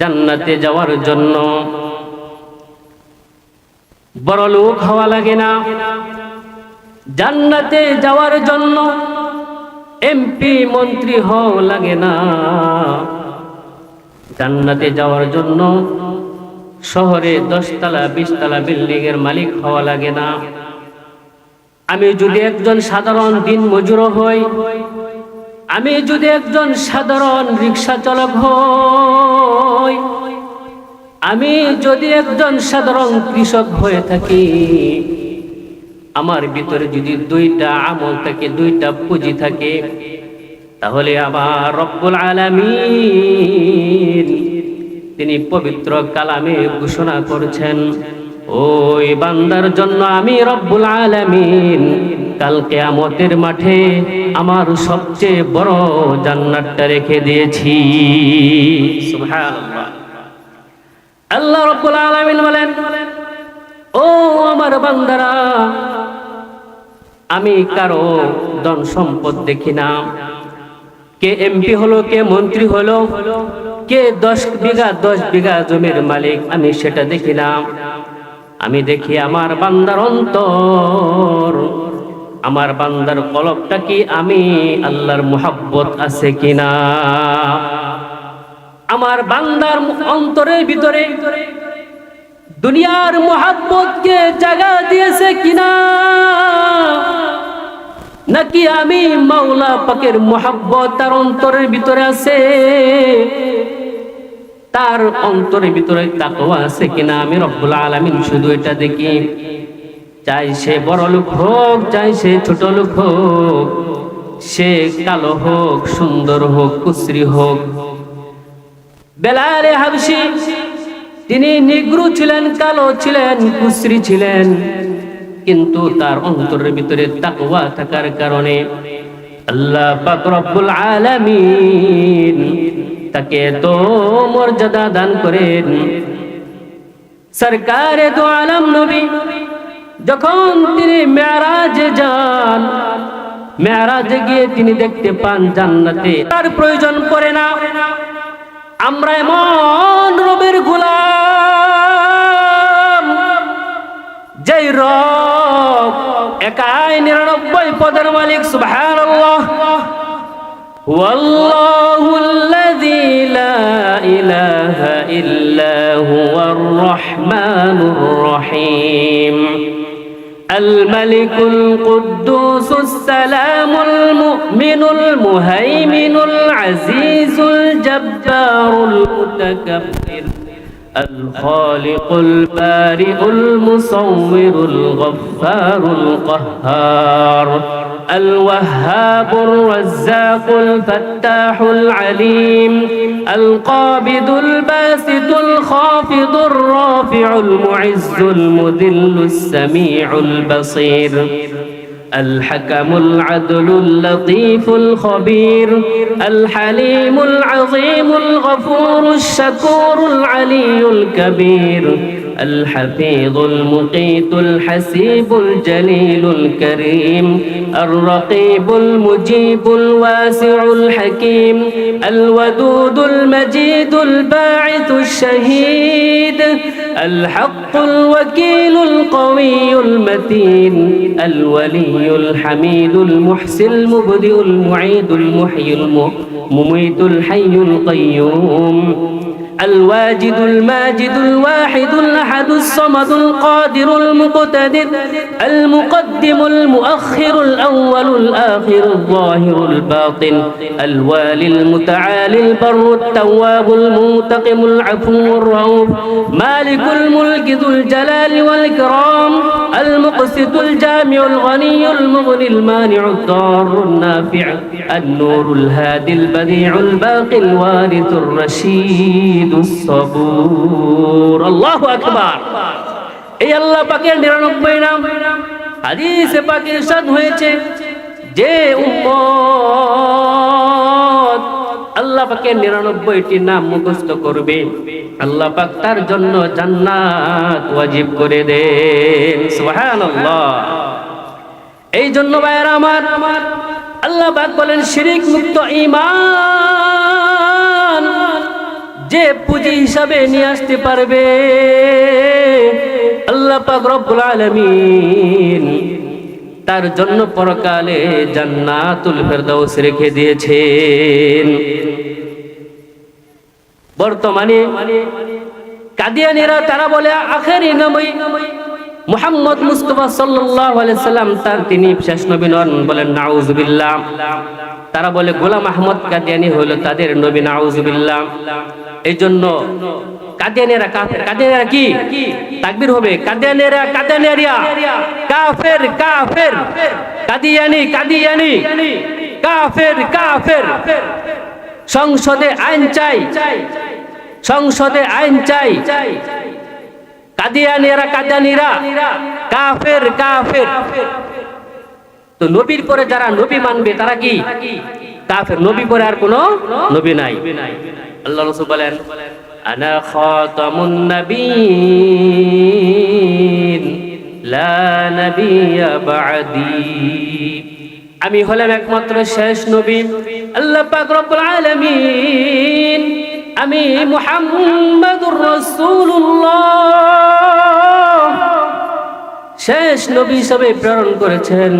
জান্নাতে যাওয়ার জন্য। বড় লোক হওয়া লাগে না। জান্নাতে যাওয়ার জন্য এমপি, মন্ত্রী হওয়া লাগে না। জান্নাতে যাওয়ার জন্য শহরে দশতলা, বিশতলা বিল্ডিং এর মালিক হওয়া লাগে না। আমি যদি একজন সাধারণ দিন মজুর হই আমি যদি একজন সাধারণ রিক্সা চালক হই, আমি যদি একজন সাধারণ কৃষক হয়ে থাকি, আমার ভিতরে যদি দুইটা আমল থাকে, দুইটা পুঁজি থাকে, তাহলে আবার রব্বুল আলামিন তিনি পবিত্র কালামে ঘোষণা করেছেন, ওই বান্দার জন্য আমি রব্বুল আলামিন কালকে আমতের মাঠে আমার সবচেয়ে বড় জান্নাতটা রেখে দিয়েছি। আল্লাহ রব্বুল আলামিন বলেন, ও আমার বান্দারা, আমি কারও ধন সম্পদ দেখি না। কে এমপি হলো, কে মন্ত্রী হলো, কে দশ বিঘা দশ বিঘা জমির মালিক, আমি সেটা দেখি না। আমি দেখি আমার বান্দার অন্তর আমার বান্দার কলবটা কি আমি? আল্লাহর মুহাব্বত আছে কিনা? আমার বান্দার অন্তরের ভিতরে দুনিয়ার মোহাব্বতকে জায়গা দিয়েছে কিনা? নাকি আমি মাওলা পাকের মোহাব্বত তার অন্তরের ভিতরে আছে? তার অন্তরের ভিতরে তাকওয়া আছে কিনা? আমি রব্বুল আলামিন শুধু এটা দেখি। চাই সে বড় লোক হোক, চাই সে ছোট লোক হোক, সে কালো হোক, সুন্দর হোক, কুশ্রী হোক। বেলালে হাবসি তিনি নিগ্রু ছিলেন, কালো ছিলেন, কুশ্রী ছিলেন, কিন্তু তার অন্তরের ভিতরে তাকওয়া থাকার কারণে আল্লাহ পাক আলামিন তাকে তো মর্যাদা দান করেন। সরকারে তো আলম নবী যখন তিনি মেরাজে যান মেরাজে গিয়ে তিনি দেখতে পান জান্নাতে তার প্রয়োজন পড়ে না আমরা এমন রবের গোলাম যেই রব একাই নিরানব্বই পদের মালিক সুবহানাল্লাহ والله الذي لا إله إلا هو الرحمن الرحيم الملك القدوس السلام المؤمن المهيمن العزيز الجبار المتكبر الخالق البارئ المصور الغفار القهار الوهاب الرزاق الفتاح العليم القابض الباسط الخافض الرافع المعز المذل السميع البصير الحكم العدل اللطيف الخبير الحليم العظيم الغفور الشكور العلي الكبير الحفيظ المقيت الحسيب الجليل الكريم الرقيب المجيب الواسع الحكيم الودود المجيد الباعث الشهيد الحق الوكيل القوي المتين الولي الحميد المحسن المبدئ المعيد المحيي المميت الحي القيوم الواجد الماجد الواحد الأحد الصمد القادر المقتدر المقدم المؤخر الأول الآخر الظاهر الباطن الوالي المتعالي البر التواب المنتقم العفو الرؤوف مالك الملك ذو الجلال والإكرام المقسط الجامع الغني المغني المانع الضار النافع النور الهادي البديع الباقي الوارث الرشيد এই আল্লাহ পাকের 99 নাম। পাকে হয়েছে যে আল্লাহ নাম মুখস্থ করবে। আল্লাহ পাক তার জন্য জান্নাত ওয়াজিব করে দেন। সুবহানাল্লাহ। এই জন্য ভাইরা আমার, আল্লাহ পাক বলেন, শিরিক মুক্ত ইমান যে পুঁজি হিসাবে নিয়ে আসতে পারবে। আল্লাহ পাক রব্বুল আলামিন তার জন্য পরকালে জান্নাতুল ফেরদাউস রেখে দিয়েছেন। বর্তমানে কাদিয়ানিরা তারা বলে, আখেরি নবী মুহাম্মদ মুস্তফা সাল্লাল্লাহু আলাইহি সাল্লাম তার তিনি শেষ নবী নন। বলেন, নাউজুবিল্লাহ। তারা বলে, গোলাম আহমদ কাদিয়ানি হলো তাদের নবী, নাউজুবিল্লাহ। এই জন্য কাদিয়ানিরা কি? হবে, কাদিয়ানিরা কাদিয়ানি সংসদে আইন চাই, সংসদে আইন চাই। কাদিয়ানিরা কাদিয়ানিরা, কাফের কাফের। তো নবীর পরে যারা নবী মানবে, তারা কি? কাফের। নবী পরে আর কোনো নবী নাই। আল্লাহ রসুল বলেন, আনা খাতামুন লা নবিয়্যা বা'দি। আমি হলাম একমাত্র শেষ নবী। আল্লাহ পাক রব্বুল আলামিন, আমি মুহাম্মাদুর রাসূলুল্লাহ। শেষ নবী হিসাবে প্রেরণ করেছেন।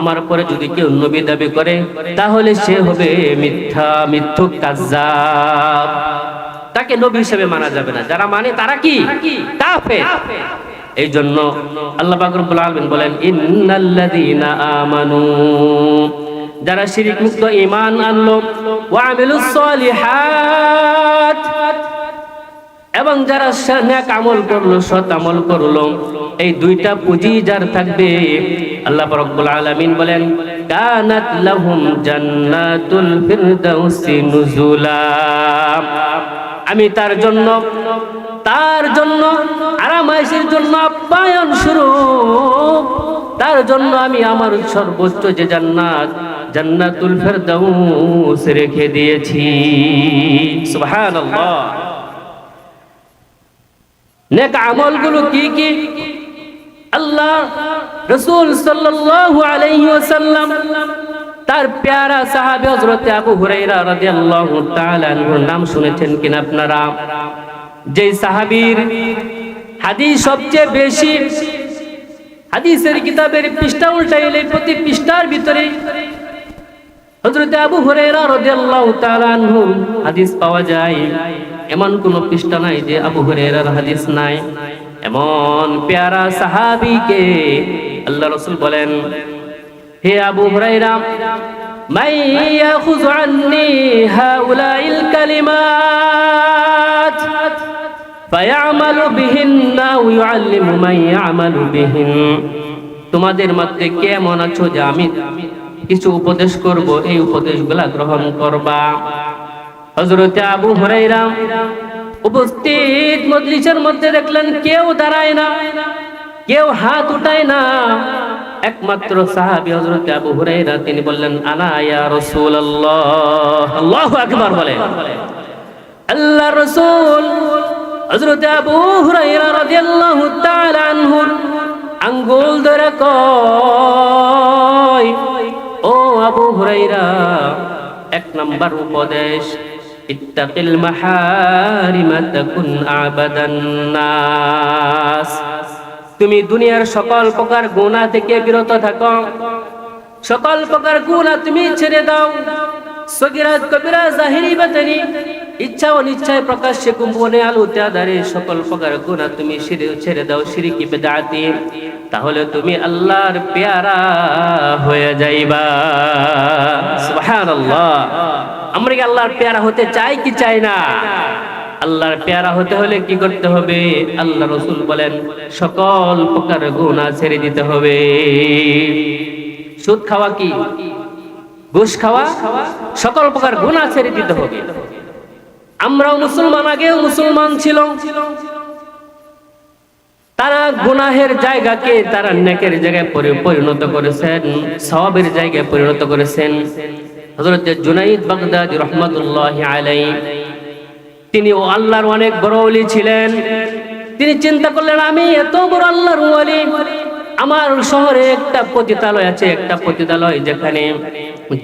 আমার পরে যদি কেউ নবী দাবি করে তাহলে সে হবে মিথ্যা মিথ্যুক কাজ্জাব। তাকে নবী হিসেবে মানা যাবে না। যারা মানে তারা কি? কাফের। এই জন্য আল্লাহ পাক রব্বুল আলামিন বলেন ইন্নাল্লাযীনা আমানু। যারা শিরিক মুক্ত ঈমান আনলো ওয়া আমিলুস সলিহাত। এবং যারা নেক আমল করল, সৎ আমল করল, এই দুইটা পুঁজি যার থাকবে, আল্লাহ রব্বুল আলামিন বলেন, কানাত লাহুম জান্নাতুল ফিরদাউসি নুজুলা। আমি তার জন্য তার জন্য আরামাইশের জন্য আপ্যায়ন শুরু তার জন্য আমি আমার সর্বোচ্চ যে জান্নাত, জান্নাতুল ফেরদাউস রেখে দিয়েছি। সুবহানাল্লাহ। নেক আমলগুলো কি কি? আল্লাহ রসুল সাল্লাল্লাহু আলাইহি ওয়াসাল্লাম তার প্যারা সাহাবী হযরত আবু হুরায়রা রাদিয়াল্লাহু তাআলা আনহুর নাম শুনেছেন কিনা আপনারা? যে সাহাবীর হাদিস সবচেয়ে বেশি, হাদিসের কিতাবের পৃষ্ঠা উল্টাইলে প্রতি পৃষ্ঠার ভিতরে হযরত আবু হুরায়রা রাদিয়াল্লাহু তাআলা আনহু হাদিস পাওয়া যায়। এমন কোন পৃষ্ঠা নাই যে আবু হুরায়রার হাদিস নাই। এমন পেয়ারা সাহাবীকে আল্লাহ রাসূল বলেন, হে আবু হুরায়রা, মাই বিহিন। তোমাদের মধ্যে কেমন আছো যে আমি কিছু উপদেশ করব, এই উপদেশগুলা গ্রহণ করবা? হযরতে আবু হুরায়রা উপস্থিত মজলিসের মধ্যে দেখলেন কেউ দাঁড়ায় না, কেউ হাত উঠায় না। একমাত্র সাহাবী হযরতে আবু হুরায়রা, তিনি বললেন, আনা ইয়া রাসূলুল্লাহ। আল্লাহু আকবার বলে। আল্লাহ রাসূল হযরতে আবু হুরায়রা রাদিয়াল্লাহু তাআলা আনহু আঙ্গুল ধরে কয়, ও আবু হুরাইরা এক নাম্বার উপদেশ ইত্তাকিল মাহারিমা তাকুন আবাদান নাস। তুমি দুনিয়ার সকল প্রকার গুণা থেকে বিরত থাকো। সকল প্রকার গুণা তুমি ছেড়ে দাও। সগিরাত কবিরা জাহিরি বাতানি। ইচ্ছা অনিচ্ছায় প্রকাশ্যে কুম্ভনে আলো ত্যাদারে সকল প্রকার গুনাহ তুমি ছেড়ে দাও শিরকি বেদাতি। তাহলে তুমি আল্লাহর পেয়ারা হয়ে যাইবা। সুবহানাল্লাহ। আমরা কি আল্লাহর পেয়ারা হতে চাই কি চাই না? আল্লাহর পেয়ারা হতে হলে কি করতে হবে? আল্লাহ রসুল বলেন, সকল প্রকার গুনাহ ছেড়ে দিতে হবে। সুদ খাওয়া কি? ঘুষ খাওয়া, সকল প্রকার গুনাহ ছেড়ে দিতে হবে আমরাও মুসলমান, আগেও মুসলমান ছিল। তারা গুনাহের জায়গাকে তারা নেকের জায়গায় পরিণত করেছেন সবের জায়গায় পরিণত করেছেন। হযরত জুনাইদ বাগদাদি রহমতুল্লাহ আলাই তিনি ও আল্লাহর অনেক বড় ওলি ছিলেন। তিনি চিন্তা করলেন, আমি এত বড় আল্লাহর ওলি। আমার শহরে একটা পতিতালয় আছে, একটা পতিতালয় যেখানে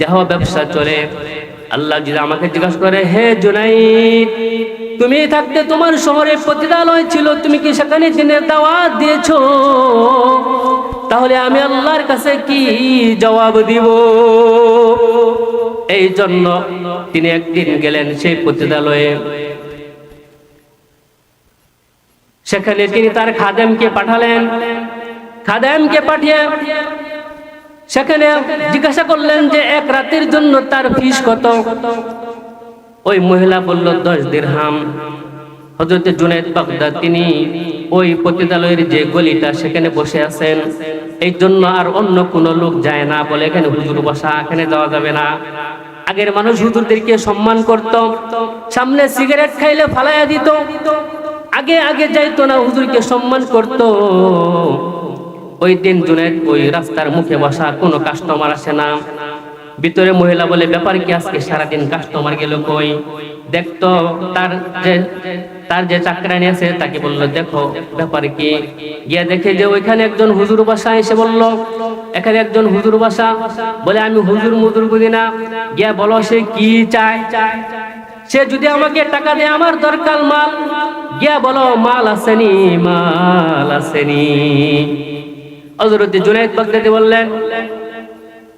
দেহ ব্যবসা চলে, আল্লাহ যদি আমাকে জিজ্ঞাসা করে, হে জুনাইদ, তুমি থাকতে তোমার শহরে পতিতালয় ছিল, তুমি কি সেখানে দিনের দাওয়াত দিয়েছ? তাহলে আমি আল্লাহর কাছে কি জবাব দিব? এই জন্য তিনি একদিন গেলেন সেই পতিতালয়ে সেখানে তিনি তার খাদেমকে পাঠালেন। খাদেমকে পাঠিয়ে সেখানে জিজ্ঞাসা করলেন যে এক রাতের জন্য তার ফিস কত? ওই মহিলা বলল, দশ দিরহাম। হজরত জুনাইদ বাগদাদ, তিনি ওই পতিতালয়ের যে গলিটা সেখানে বসে আছেন। এই জন্য আর অন্য কোনো লোক যায় না বলে এখানে হুজুর বসা, এখানে যাওয়া যাবে না। আগের মানুষ হুজুরদেরকে সম্মান করত, সামনে সিগারেট খাইলে ফালাইয়া দিত। আগে আগে যাইতো না, হুজুরকে সম্মান করত। ওই দিন জুনেদ ওই রাস্তার মুখে বসা কোনো কাস্টমার আসে না। ভিতরে মহিলা বলে, ব্যাপার কি আজকে সারাদিন কাস্টমার গেল কই? দেখতো তার যে তার যে চাকরানি আছে তাকে বলল, দেখো, ব্যাপার কি? গিয়া দেখে যে ওইখানে একজন হুজুর বাসা এসে বলল, এখানে একজন হুজুর বাসা? বলে, আমি হুজুর মুজুর বুঝি না। গিয়া বলো, সে কি চায়? সে যদি আমাকে টাকা দেয়, আমার দরকার মাল। গিয়া বলো, মাল আসেনি মাল আসেনি হজরত জুনাইদ বাগদাদি বললেন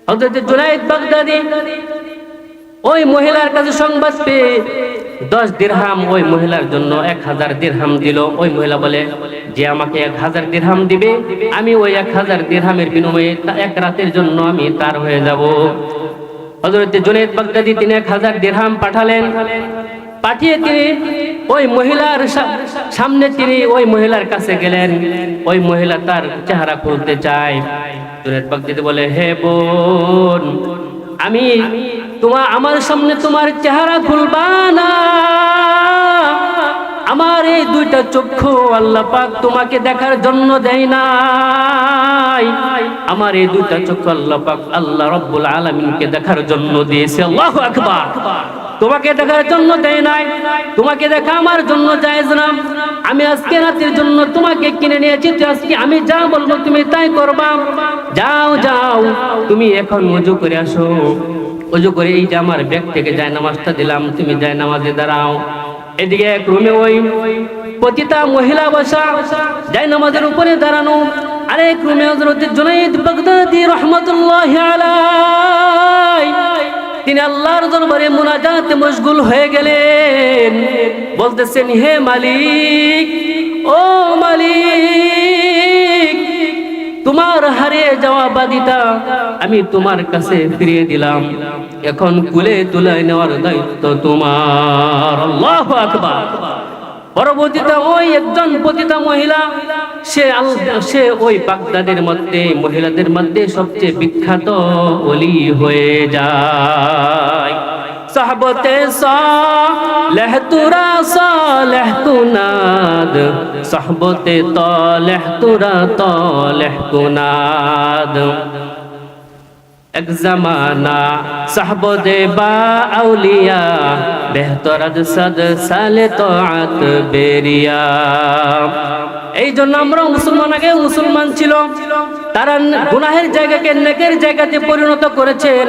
হজরত জুনাইদ বাগদাদি, ওই মহিলার কাছে সংবাদ পেয়ে দশ দিরহাম ওই মহিলার জন্য এক হাজার দিরহাম দিল। ওই মহিলা বলে, যে আমাকে এক হাজার দিরহাম দিবে, আমি ওই এক হাজার দিরহামের বিনিময়ে এক রাতের জন্য আমি তার হয়ে যাব। হজরত জুনাইদ বাগদাদি তিনি এক হাজার দিরহাম পাঠালেন। পাঠিয়ে তিনি ওই মহিলার সামনে তিনি ওই মহিলার কাছে গেলেন। ওই মহিলা তার চেহারা খুলতে চায়। বাগদাদি বলে, হে বোন, আমি তোমার আমার সামনে তোমার চেহারা খুলবা না। আমার এই দুইটা চক্ষু আল্লাহ পাক তোমাকে দেখার জন্য দেয় নাই। আমার এই দুইটা চক্ষু আল্লাহ পাক আল্লাহ রব্বুল আলামিনকে দেখার জন্য দিয়েছে। আল্লাহু আকবার। তোমাকে দেখার জন্য দেয় নাই। তোমাকে দেখা আমার জন্য জায়েজ না। আমি আজকে রাতের জন্য তোমাকে কিনে নিয়েছি আজকে আমি যা বলব তুমি তাই করবা। যাও যাও, তুমি এখন উজু করে আসো। উজু করে এই যে আমার ব্যাগ থেকে যায় নামাজটা দিলাম, তুমি যায় নামাজে দাঁড়াও। এদিকে এক রুমে ওই পতিতা মহিলা বসা যায় নামাজের উপরে দাঁড়ানো। আরেক রুমে হযরত জুনাইদ বাগদাদি রাহমাতুল্লাহি আলাইহি। তিনি আল্লাহর দরবারে মুনাজাতে মশগুল হয়ে গেলেন। বলতেছেন, হে মালিক, ও মালিক, তোমার হারিয়ে যাওয়া বাদিটা আমি তোমার কাছে ফিরিয়ে দিলাম। এখন কুলে তুলে নেওয়ার দায়িত্ব তোমার। আল্লাহু আকবার। পরবর্তীতে ওই একজন পতিতা মহিলা সে সে ওই বাগদাদের মধ্যে, মহিলাদের মধ্যে সবচেয়ে বিখ্যাত অলি হয়ে যায়। সাহবতে সালেহ তুরা সালেহ কুনাদ সাহবতে তলেহ তুরা তলেহ কুনাদ এক জামানা সাহবদে বা আউলিয়া বেহতর সদ সালে তো আত বেরিয়া। এই জন্য আমরা মুসলমান আগে মুসলমান ছিল। তারা গুনাহের জায়গাকে নেকের জায়গাতে পরিণত করেছেন।